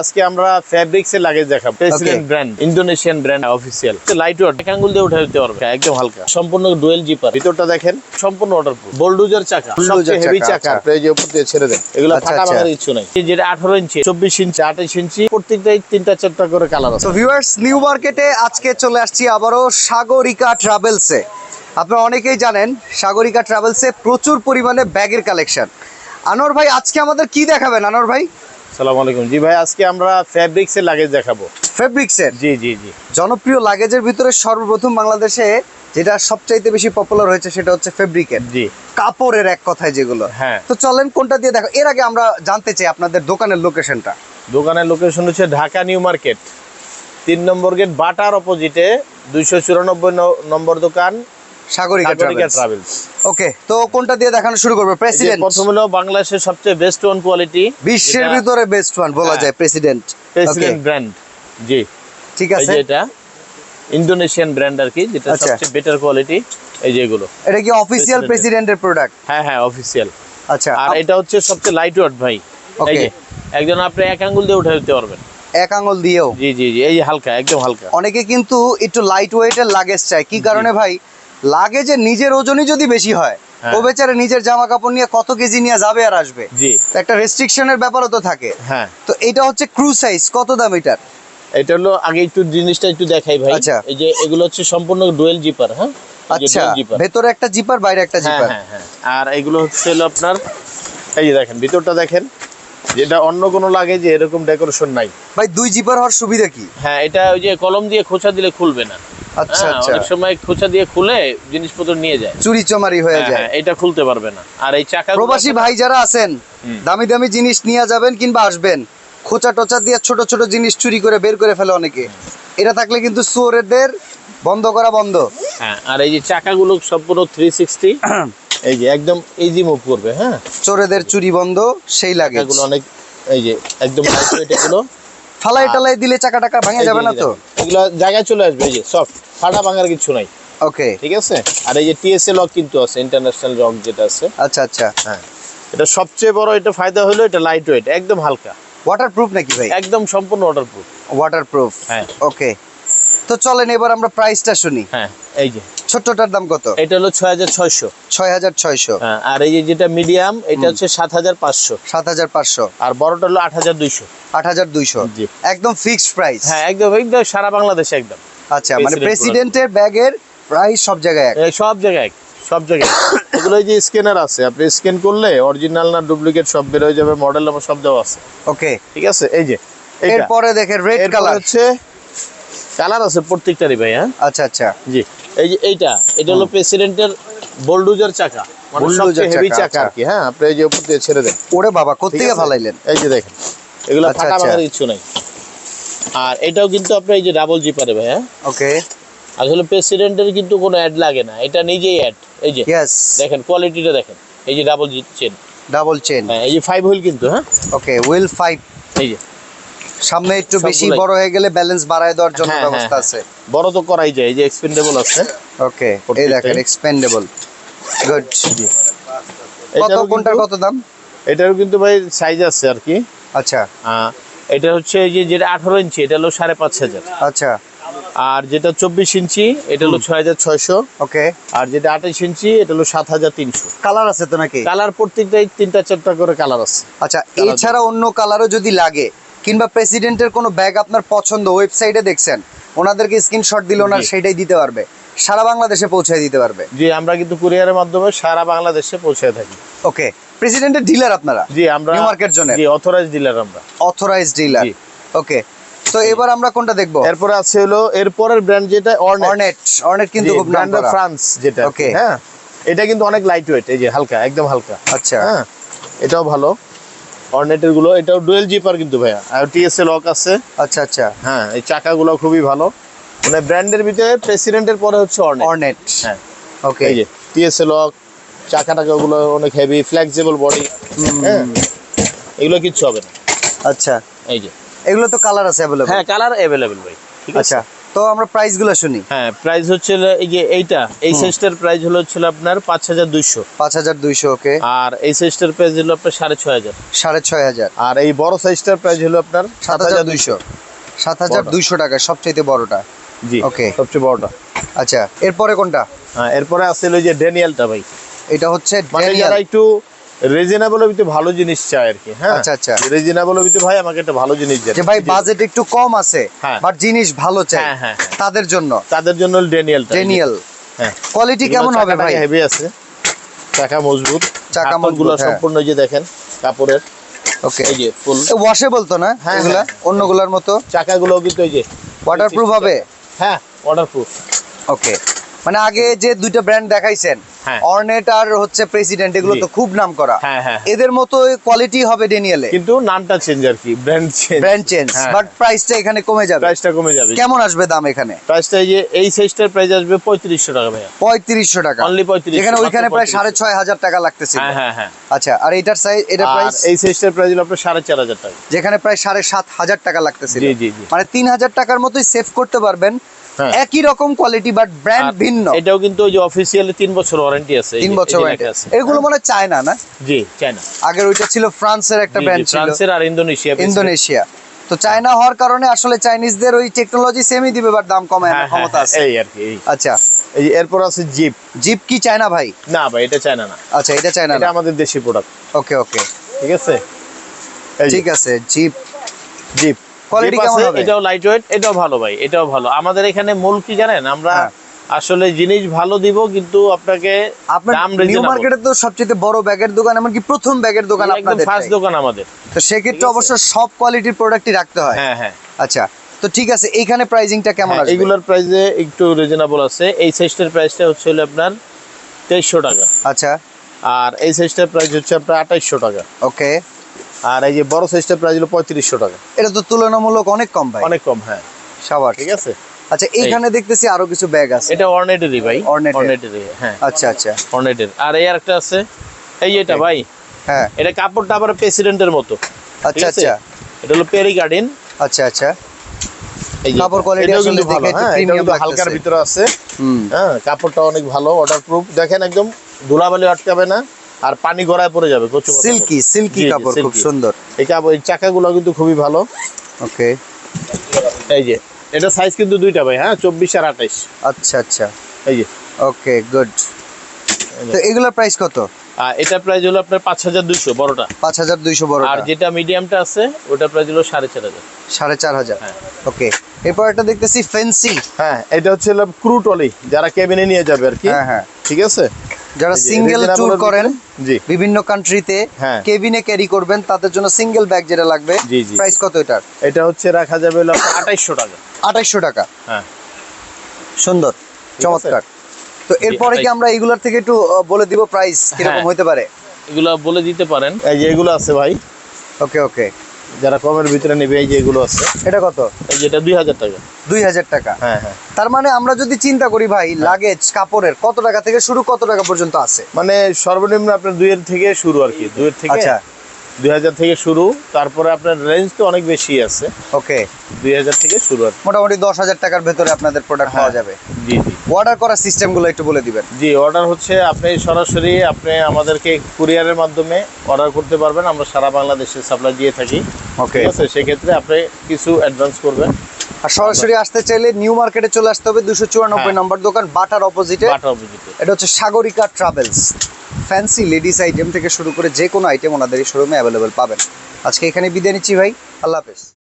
আজকে আমরা ফ্যাব্রিক্স এর লাগেজ দেখাবো। President brand Indonesian brand official light weight এক আঙ্গুল দিয়ে উঠে দিতে পারবে। একদম হালকা। সম্পূর্ণ ডুয়েল জিপার ভিতরটা দেখেন। সম্পূর্ণ ওয়াটারপ্রুফ বোল্ডুজার চাকা। সবচেয়ে হেভি চাকা, আচ্ছা। এই যে উপর দিয়ে ছেড়ে দেন। এগুলো আচ্ছা, ফাটা আচ্ছা। ভাঙার কিছু নাই। এই যেটা আঠারো ইঞ্চি চব্বিশ ইঞ্চি আঠাশ ইঞ্চি প্রত্যেকটাই তিনটা চারটা করে কালার আছে। তো ভিউয়ার্স নিউ মার্কেটে আজকে চলে আসছি আবারো সাগরিকা ট্রাভেলসে আপনারা অনেকেই জানেন সাগরিকা ট্রাভেলসে প্রচুর পরিমাণে ব্যাগের কালেকশন আনোয়ার ভাই আজকে আমাদের কি দেখাবেন? আনোয়ার ভাই? সালাম আলাইকুম। জি ভাই আজকে আমরা লাগেজ দেখাবো। ফেব্রিক্সের জি জি জি। জনপ্রিয় লাগেজের ভিতরে সর্বপ্রথম বাংলাদেশে যেটা সবচাইতে বেশি পপুলার হয়েছে সেটা হচ্ছে ফেব্রিকের জি। কাপড়ের এক কথায় যেগুলো। হ্যাঁ। তো চলেন কোনটা দিয়ে দেখো এর আগে আমরা জানতে চাই আপনাদের দোকানের লোকেশনটা দোকানের লোকেশন হচ্ছে ঢাকা নিউ মার্কেট। তিন নম্বর গেট বাটার অপোজিটে দুইশো চুরানব্বই নম্বর দোকান সাগরিকা ট্রাভেলস ওকে তো কোনটা দিয়ে দেখানো শুরু করবে? প্রেসিডেন্ট প্রথম হলো বাংলাদেশের সবচেয়ে বেস্ট ওয়ান কোয়ালিটি বিশ্বের ভিতরে বেস্ট ওয়ান বলা হ্যাঁ। যায় প্রেসিডেন্ট প্রেসিডেন্ট ব্র্যান্ড জি। ঠিক আছে। এটা ইন্দোনেশিয়ান ব্র্যান্ড আর কি যেটা আচ্ছা। সবচেয়ে বেটার কোয়ালিটি এই যে এগুলো। এটা কি অফিসিয়াল প্রেসিডেন্টের প্রোডাক্ট হ্যাঁ হ্যাঁ অফিসিয়াল আচ্ছা আর এটা হচ্ছে সবচেয়ে লাইট ওয়েট ভাই। এই যে একজন আপনি এক আঙ্গুল দিয়ে উঠে দিতে পারবেন। এক আঙুল দিয়েও? জি জি জি এই হালকা একদম হালকা। অনেকে কিন্তু একটু লাইট ওয়েটের লাগেজ চায়। কি কারণে ভাই? লাগেজে নিজের ওজনই যদি বেশি হয় হ্যাঁ। ও বেচারে নিজের জামা কাপড় নিয়ে কত কেজি নিয়ে যাবে আর আসবে? একটা রেস্ট্রিকশনের ব্যাপারও তো থাকে। হ্যাঁ। তো এটা হচ্ছে ক্রু সাইজ কত দাম এটার? এটা হলো আগে একটু জিনিসটা একটু দেখাই ভাই। আচ্ছা। এই যে এগুলো হচ্ছে সম্পূর্ণ ডুয়েল জিপার হ্যাঁ? আচ্ছা ভেতরে একটা জিপার বাইরে একটা জিপার হ্যাঁ হ্যাঁ। আর এগুলো হচ্ছে হলো আপনার এই যে দেখেন ভিতরটা দেখেন যেটা অন্য কোনো লাগে যে এরকম ডেকোরেশন নাই। ভাই দুই জিপার হওয়ার সুবিধা কি? হ্যাঁ এটা ওই যে কলম দিয়ে খোঁচা দিলে খুলবে না। আচ্ছা হ্যাঁ, আচ্ছা। অনেক সময় খোঁচা দিয়ে খুলে জিনিসপত্র নিয়ে যায়। চুরি চমারি হয়ে হ্যাঁ, যায়। হ্যাঁ, এটা খুলতে পারবে না। আর এই চাকা প্রবাসী ভাই যারা আছেন দামি দামি জিনিস নিয়ে যাবেন কিংবা আসবেন খোঁচা টোচা দিয়ে ছোট ছোট জিনিস চুরি করে বের করে ফেলে অনেকে। এটা থাকলে কিন্তু চোরেদের বন্ধ করা বন্ধ। হ্যাঁ আর এই যে চাকাগুলো সম্পূর্ণ থ্রি সিক্সটি এই যে একদম ইজি মুভ করবে হ্যাঁ? চোরেদের চুরি বন্ধ সেই লাগে চাকাগুলো অনেক এই যে একদম ফালাই টালাই দিলে চাকা টাকা ভাঙে যাবে না তো? এগুলো জায়গায় চলে আসবে এই যে সফট ফাটা ভাঙার কিছু নাই। ওকে। ঠিক আছে? আর এই যে টিএসএ লক কিন্তু আছে ইন্টারন্যাশনাল লক যেটা আছে। আচ্ছা আচ্ছা। হ্যাঁ। এটা সবচেয়ে বড় এটা ফায়দা হলো এটা লাইট ওয়েট একদম হালকা। ওয়াটারপ্রুফ নাকি ভাই? একদম সম্পূর্ণ ওয়াটারপ্রুফ ওয়াটারপ্রুফ হ্যাঁ। ওকে। তো চলেন এবার আমরা প্রাইসটা শুনি। হ্যাঁ এই যে। ছোটটার দাম কত? এটা হলো ছয় হাজার ছয়শো। ছয় হাজার ছয়শো। হ্যাঁ আর এই যে যেটা মিডিয়াম এটা হচ্ছে সাত হাজার পাঁচশো। সাত হাজার পাঁচশো। আর বড়টা হলো আট হাজার দুইশো। আট হাজার দুইশো। একদম ফিক্সড প্রাইস হ্যাঁ একদম একদম সারা বাংলাদেশে একদম। আচ্ছা মানে প্রেসিডেন্টের ব্যাগের প্রাইস সব জায়গায় এক। সব জায়গায় এক, সব জায়গায় এগুলো এই যে স্ক্যানার আছে আপনি স্ক্যান করলে অরিজিনাল না ডুপ্লিকেট সব বের হয়ে যাবে মডেল আমার সব দেওয়া আছে। ওকে ঠিক আছে? এই যে এরপরে দেখেন রেড কালার হচ্ছে কালার আছে প্রত্যেকটারই ভাই হ্যাঁ? আচ্ছা আচ্ছা। জি। এই যে এইটা এটা হলো প্রেসিডেন্টের বোল্ডুজার চাকা। মানে সবচেয়ে হেভি চাকা, আচ্ছা। আর কি হ্যাঁ? আপনি এই যে উপর দিয়ে ছেড়ে দেন। ওরে বাবা কোথেকে? ফালাইলেন? এই যে দেখেন। এগুলো ফাটা। ভাঙার কিছু নাই। আর এটাও কিন্তু আপনার এই যে ডাবল জিপারে ভাই হ্যাঁ? ওকে। আসলে প্রেসিডেন্টের কিন্তু কোনো অ্যাড লাগে না। এটা নিজেই অ্যাড এই যে ইয়েস দেখেন কোয়ালিটিটা দেখেন। এই যে ডাবল জি চেন ডাবল চেন হ্যাঁ এই যে ফাইভ হুইল কিন্তু হ্যাঁ? ওকে হুইল ফাইভ এই যে। সামনে একটু বেশি বড় হয়ে গেলে ব্যালেন্স বাড়ায় দেওয়ার জন্য হ্যাঁ, ব্যবস্থা হ্যাঁ, আছে। বড় তো করাই যায় এই যে এক্সপেন্ডেবল আছে। ওকে এই দেখেন এক্সপেন্ডেবল গুড কত কোনটার কত দাম? এটারও কিন্তু ভাই সাইজ আছে আর কি। আচ্ছা। এটা হচ্ছে এই যে যেটা আঠারো ইঞ্চি এটা হলো সাড়ে পাঁচ হাজার। আচ্ছা। আর যেটা চব্বিশ ইঞ্চি এটা হলো ছয় হাজার ছয়শো। ওকে। আর যেটা আঠাশ ইঞ্চি এটা হলো সাত হাজার তিনশো। কালার আছে তো নাকি? কালার প্রত্যেকটাই তিনটা চারটা করে কালার আছে। আচ্ছা এছাড়া অন্য কালারও যদি লাগে কিংবা প্রেসিডেন্টের কোনো ব্যাগ আপনার পছন্দ ওয়েবসাইটে দেখছেন ওনাদেরকে স্ক্রিনশট দিলে ওনার। সেটাই দিতে পারবে। সারা বাংলাদেশে পৌঁছায় দিতে পারবে। জি আমরা কিন্তু কুরিয়ারের মাধ্যমে সারা বাংলাদেশে পৌঁছে থাকি। ওকে প্রেসিডেন্টের ডিলার আপনারা? জি আমরা market zone এর? জি অথরাইজ ডিলার আমরা। অথরাইজ ডিলার জি। ওকে তো এবার আমরা কোনটা দেখব? এরপর আছে হলো এরপরের ব্র্যান্ড যেটা অর্নেট অর্নেট অর্নেট কিন্তু খুব নাম ব্র্যান্ড অফ করা। ফ্রান্স যেটা। ওকে। হ্যাঁ এটা কিন্তু অনেক লাইট ওয়েট এই যে হালকা একদম হালকা। আচ্ছা। হ্যাঁ এটাও ভালো। অর্নেটেরগুলো এটাও ডুয়েল জিপার কিন্তু ভাইয়া। আর টিএসএ লক আছে। আচ্ছা আচ্ছা। হ্যাঁ এই চাকাগুলো খুবই ভালো। মানে ব্র্যান্ডের ভিতরে প্রেসিডেন্টের পরে হচ্ছে অর্নেট অর্নেট হ্যাঁ। ওকে এই যে টিএসএ লক চাকা টাকাগুলো অনেক হেভি ফ্লেক্সিবল বডি হ্যাঁ এগুলো কিচ্ছু হবে না। আচ্ছা। এই যে। এগুলো তো কালার আছে অ্যাভেলেবল হ্যাঁ কালার অ্যাভেলেবেল ভাই। ঠিক আছে? আচ্ছা। তো আমরা প্রাইসগুলো শুনি। হ্যাঁ প্রাইস হচ্ছে এই যে এইটা। এই সাইজটার প্রাইস হলো হচ্ছিল আপনার পাঁচ হাজার দুইশো। পাঁচ হাজার দুইশো ওকে। আর এই সাইজটার প্রাইস হলো আপনার সাড়ে ছয় হাজার। সাড়ে ছয় হাজার। আর এই বড় সাইজটার প্রাইস হলো আপনার সাত হাজার দুইশো। সাত হাজার দুইশো টাকা সবচাইতে বড়টা। জি Okay. সবচেয়ে বড়টা। আচ্ছা এরপরে কোনটা? হ্যাঁ এরপরে আছে হলো যে ড্যানিয়েলটা ভাই। এটা হচ্ছে মানে যারা একটু রিজনেবল ভিতরে ভালো জিনিস চায় আর কি হ্যাঁ? আচ্ছা, আচ্ছা। রিজনেবল ভিতরে ভাই আমাকে একটা ভালো জিনিস দেন। যে ভাই বাজেট একটু কম আছে হ্যাঁ। বাট জিনিস ভালো চাই। হ্যাঁ, হ্যাঁ, হ্যাঁ। তাদের জন্য। তাদের জন্য ড্যানিয়েলটা ডেনিয়াল হ্যাঁ। কোয়ালিটি কেমন হবে ভাই? হেভি আছে। চাকা মজবুত। চাকা গুলো মজবুত, হ্যাঁ। সম্পূর্ণ যে দেখেন কাপড়ের। ওকে এই যে ফুল ওয়াশেবল তো না হ্যাঁ, এগুলা? হ্যাঁ। অন্যগুলার মতো? চাকাগুলো কিন্তু এই যে ওয়াটারপ্রুফ হবে? হ্যাঁ ওয়াটারপ্রুফ ওকে মানে আগে যে দুইটা ব্র্যান্ড দেখাইছেন হ্যাঁ। অর্নেট আর হচ্ছে প্রেসিডেন্ট এগুলো তো খুব নাম করা হ্যাঁ হ্যাঁ। এদের মতো কোয়ালিটি হবে ডেনিয়ালে কিন্তু নামটা চেঞ্জ আর কি ব্র্যান্ড চেঞ্জ ব্র্যান্ড চেঞ্জ হ্যাঁ। বাট প্রাইসটা এখানে কমে যাবে। প্রাইসটা কমে যাবে। কেমন আসবে দাম এখানে? প্রাইসটা এই যে এই সাইজটার প্রাইস আসবে পঁয়ত্রিশশো টাকা ভাইয়া। পঁয়ত্রিশশো টাকা। অনলি পঁয়ত্রিশ যেখানে ওইখানে প্রায় সাড়ে ছয় হাজার টাকা লাগতেছে। হ্যাঁ হ্যাঁ হ্যাঁ। আচ্ছা আর এটার সাইজ আর প্রাইস এই সাইজটার প্রাইস হলো আপনার সাড়ে চার হাজার টাকা। যেখানে প্রায় সাড়ে সাত হাজার টাকা লাগতেছে জি জি মানে তিন হাজার টাকার মতোই সেভ করতে পারবেন। হ্যাঁ। একই রকম কোয়ালিটি বাট ব্র্যান্ড ভিন্ন। এটাও কিন্তু ওই যে অফিসিয়ালি তিন বছর ওয়ারেন্টি আছে এই তিন বছর। লেখা আছে। এগুলো মনে হয় চায়না না? জি চায়না। আগের ওইটা ছিল ফ্রান্সের একটা ব্র্যান্ড ছিল। ফ্রান্সের আর ইন্দোনেশিয়া ইন্দোনেশিয়া। তো চায়না হওয়ার কারণে আসলে চাইনিজদের ওই টেকনোলজি সেমই দিবে বাট দাম কমায় হ্যাঁ, আনার ক্ষমতা আছে। এই আর কি। আচ্ছা। এই এরপর আছে জিপ জিপ কি চায়না ভাই? না ভাই এটা চায়না না। আচ্ছা এটা চায়না এটা আমাদের দেশি প্রোডাক্ট ওকে ওকে ঠিক আছে? ঠিক আছে জিপ জিপ জিপ কেমন হবে? এটাও লাইট ওয়েট এটাও ভালো ভাই এটাও ভালো। আমাদের এখানে মূল কি জানেন? আমরা হ্যাঁ। আসলে জিনিস ভালো দিব কিন্তু আপনাকে দাম নিউ মার্কেটে তো সবচেয়ে বড় ব্যাগের দোকান এমনকি প্রথম ব্যাগের দোকান একদম আপনাদের ফার্স্ট দোকান আমাদের। তো সেক্ষেত্রে ঠিক আছে। অবশ্য সব কোয়ালিটির প্রোডাক্টই রাখতে হয়। হ্যাঁ হ্যাঁ। আচ্ছা তো ঠিক আছে এইখানে প্রাইজিংটা কেমন হ্যাঁ, আসবে? এগুলোর প্রাইসে একটু রিজনেবল আছে। এই সাইজটার প্রাইসটা হচ্ছে হলো আপনার তেইশশো টাকা। আচ্ছা। আর এই সাইজটার প্রাইস হচ্ছে আপনার আঠাইশশো টাকা। ওকে আর এই যে বড় সাইজটার প্রাইস হলো পঁয়ত্রিশশো টাকা। এটা তো তুলনামূলক অনেক কম ভাই। অনেক কম হ্যাঁ। সাবাস। ঠিক আছে? আচ্ছা এইখানে দেখতেছি আরও কিছু ব্যাগ আছে। এটা অর্নেটেরই ভাই। অর্নেটেরই হ্যাঁ। আচ্ছা আচ্ছা। অর্নেটের আর এই আরেকটা আছে। এই এটা ভাই। হ্যাঁ। এটা কাপড়টা আবার প্রেসিডেন্টের মতো। আচ্ছা আচ্ছা। এটা হলো পেরি গার্ডেন আচ্ছা আচ্ছা। এই কাপড় এটাও আসলে দেখে ভালো হ্যাঁ হালকার ভিতরে আছে। হুম। হ্যাঁ কাপড়টা অনেক ভালো ওয়াটার প্রুফ দেখেন একদম ধুলাবালি আটকাবে না। আর পানি গড়ায় পড়ে যাবে কচু সিল্কি সিল্কি কাপড় খুব সুন্দর। এই কাপড় এই চাকাগুলো কিন্তু খুবই ভালো। ওকে। এই যে এটা সাইজ কিন্তু দুইটা ভাই হ্যাঁ? চব্বিশ আর আঠাইশ। আচ্ছা আচ্ছা। এই যে। Okay good. তো এগুলোর প্রাইস কত? এটা প্রাইস হলো আপনার পাঁচ হাজার দুইশো বড়টা। পাঁচ হাজার দুইশো বড় আর যেটা মিডিয়ামটা আছে ওটা প্রাইস হলো সাড়ে চার হাজার। সাড়ে চার হাজার। হ্যাঁ। ওকে। এরপর এটা দেখতেছি ফেন্সি হ্যাঁ এটা হচ্ছে ক্রু টলি যারা কেবিনে নিয়ে যাবে আর কি। হ্যাঁ হ্যাঁ। ঠিক আছে? যারা সিঙ্গেল ট্যুর করেন বিভিন্ন কান্ট্রিতে হ্যাঁ। কেবিনে ক্যারি করবেন তাদের জন্য সিঙ্গেল ব্যাগ যেটা লাগবে। প্রাইস কত এটার? এটা হচ্ছে রাখা যাবে হলো আঠাইশশো টাকা। আঠাইশশো টাকা। হ্যাঁ। সুন্দর। চমৎকার। তো এরপরে কি আমরা এগুলোর থেকে একটু বলে দিব প্রাইস কীরকম হ্যাঁ। হতে পারে? এগুলা বলে দিতে পারেন। এই যে এগুলো আছে ভাই। ওকে ওকে। যারা কমের ভিতরে নেবে এই যে এগুলো আছে। এটা কত? এই যে এটা দুই হাজার টাকা। দুই হাজার টাকা? হ্যাঁ হ্যাঁ। তার মানে আমরা যদি চিন্তা করি ভাই লাগেজ কাপড়ের কত টাকা থেকে শুরু কত টাকা পর্যন্ত আছে? মানে সর্বনিম্ন আপনার দুইয়ের থেকে শুরু আর কি। দুইয়ের থেকে আচ্ছা। দুই হাজার থেকে শুরু তারপরে আপনার রেঞ্জ তো অনেক বেশি আছে। ওকে। দুই হাজার থেকে শুরু আর মোটামুটি দশ হাজার টাকার ভেতরে আপনাদের প্রোডাক্ট পাওয়া হ্যাঁ। যাবে। জি জি। অর্ডার করার সিস্টেমগুলো একটু বলে দিবেন। জি অর্ডার হচ্ছে আপনি সরাসরি আপনি আমাদেরকে কুরিয়ারের মাধ্যমে অর্ডার করতে পারবেন। আমরা সারা বাংলাদেশে সাপ্লাই দিয়ে থাকি। ওকে। ঠিক আছে? সেক্ষেত্রে আপনি কিছু অ্যাডভান্স করবেন। আর সরাসরি আসতে চাইলে নিউ মার্কেটে চলে আসতে হবে দুশো চুরানব্বই হ্যাঁ। নম্বর দোকান বাটার অপোজিটে এটা হচ্ছে Sagarika travels fancy ladies item থেকে শুরু করে যে কোনো আইটেম ওনাদের এই শোরুমে অ্যাভেলেবেল পাবেন। আজকে এখানে বিদায় নিচ্ছি ভাই আল্লাহ হাফেজ।